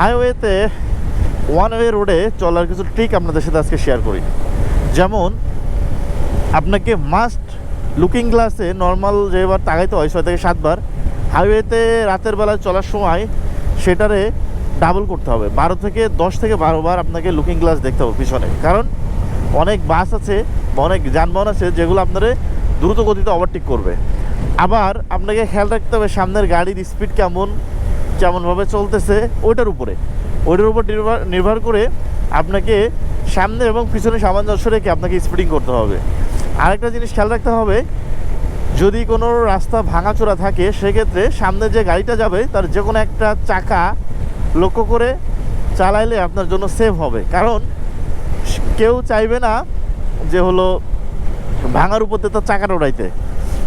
হাইওয়েতে one way রোডে চলার কিছু ট্রিক আপনাদের সাথে আজকে শেয়ার করি। যেমন, আপনাকে মাস্ট লুকিং গ্লাসে নর্মাল যেবার তাকাইতে হয়, ছয় থেকে সাতবার হাইওয়েতে রাতের বেলায় চলার সময় সেটারে ডাবল করতে হবে। বারো থেকে দশ থেকে বারো বার আপনাকে লুকিং গ্লাস দেখতে হবে পিছনে। কারণ, অনেক বাস আছে বা অনেক যানবাহন আছে যেগুলো আপনারে দ্রুত গতিতে ওভারটেক করবে। আবার আপনাকে খেয়াল রাখতে হবে সামনের গাড়ির স্পিড কেমন কেমনভাবে চলতেছে, ওইটার উপরে। ওইটার উপর নির্ভর নির্ভর করে আপনাকে সামনে এবং পিছনে সামঞ্জস্য রেখে আপনাকে স্পিডিং করতে হবে। আরেকটা জিনিস খেয়াল রাখতে হবে, যদি কোনো রাস্তা ভাঙাচোরা থাকে, সেক্ষেত্রে সামনে যে গাড়িটা যাবে, তার যে কোনো একটা চাকা লক্ষ্য করে চালাইলে আপনার জন্য সেফ হবে। কারণ কেউ চাইবে না যে হলো ভাঙার উপর তার চাকাটা উড়াইতে।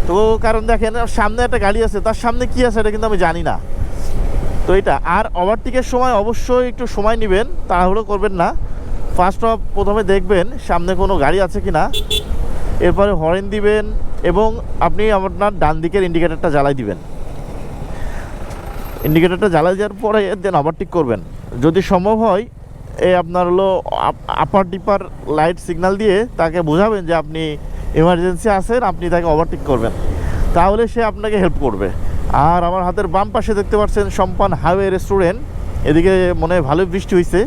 তো কারণ দেখেন, সামনে একটা গাড়ি আছে, তার সামনে কি আছে এটা কিন্তু আমি জানি না। তো এটা, আর ওভারটেকের সময় অবশ্যই একটু সময় নেবেন, তাড়াহুড়ো করবেন না। ফার্স্ট অফ প্রথমে দেখবেন সামনে কোনো গাড়ি আছে কি না এরপরে হরেন দিবেন এবং আপনি আপনার ডান দিকের ইন্ডিকেটারটা জ্বালাই দিবেন। ইন্ডিকেটারটা জ্বালাই দেওয়ার পরে দেন ওভারটেক করবেন। যদি সম্ভব হয়, এই আপনার হলো আপার ডিপার লাইট সিগন্যাল দিয়ে তাকে বোঝাবেন যে আপনি এমার্জেন্সি আছেন, আপনি তাকে ওভারটেক করবেন। তাহলে সে আপনাকে হেল্প করবে। আর আমার হাতের বাম পাশে দেখতে পাচ্ছেন সম্পান হাইওয়ে রেস্টুরেন্ট। এদিকে মনে হয় ভালোই বৃষ্টি হয়েছে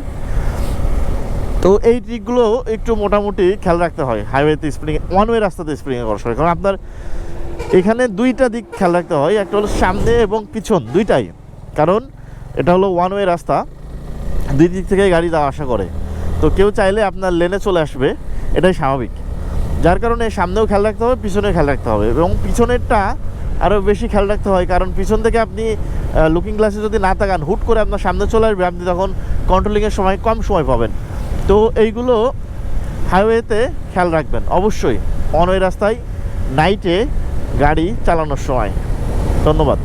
তো এই ট্রিকগুলো একটু মোটামুটি খেয়াল রাখতে হয়। হাইওয়েতে স্প্রিং ওয়ান ওয়ে রাস্তাতে স্প্রিং করার সময়। কারণ আপনার এখানে দুইটা দিক খেয়াল রাখতে হয়। একটা হলো সামনে এবং পিছন, দুইটাই। কারণ এটা হলো ওয়ান ওয়ে রাস্তা। দুই দিক থেকে গাড়ি যাওয়া আসা করে। তো কেউ চাইলে আপনার লেনে চলে আসবে। এটাই স্বাভাবিক। যার কারণে সামনেও খেয়াল রাখতে হবে, পিছনেও খেয়াল রাখতে হবে। এবং পিছনেরটা আরও বেশি খেয়াল রাখতে হয়, কারণ পিছন থেকে আপনি লুকিং গ্লাসে যদি না তাকান, হুট করে আপনার সামনে চলে আসবে, আপনি তখন কন্ট্রোলিংয়ের সময় কম সময় পাবেন। তো এইগুলো হাইওয়েতে খেয়াল রাখবেন, অবশ্যই। অনওয়ে রাস্তায় নাইটে গাড়ি চালানোর সময়। ধন্যবাদ।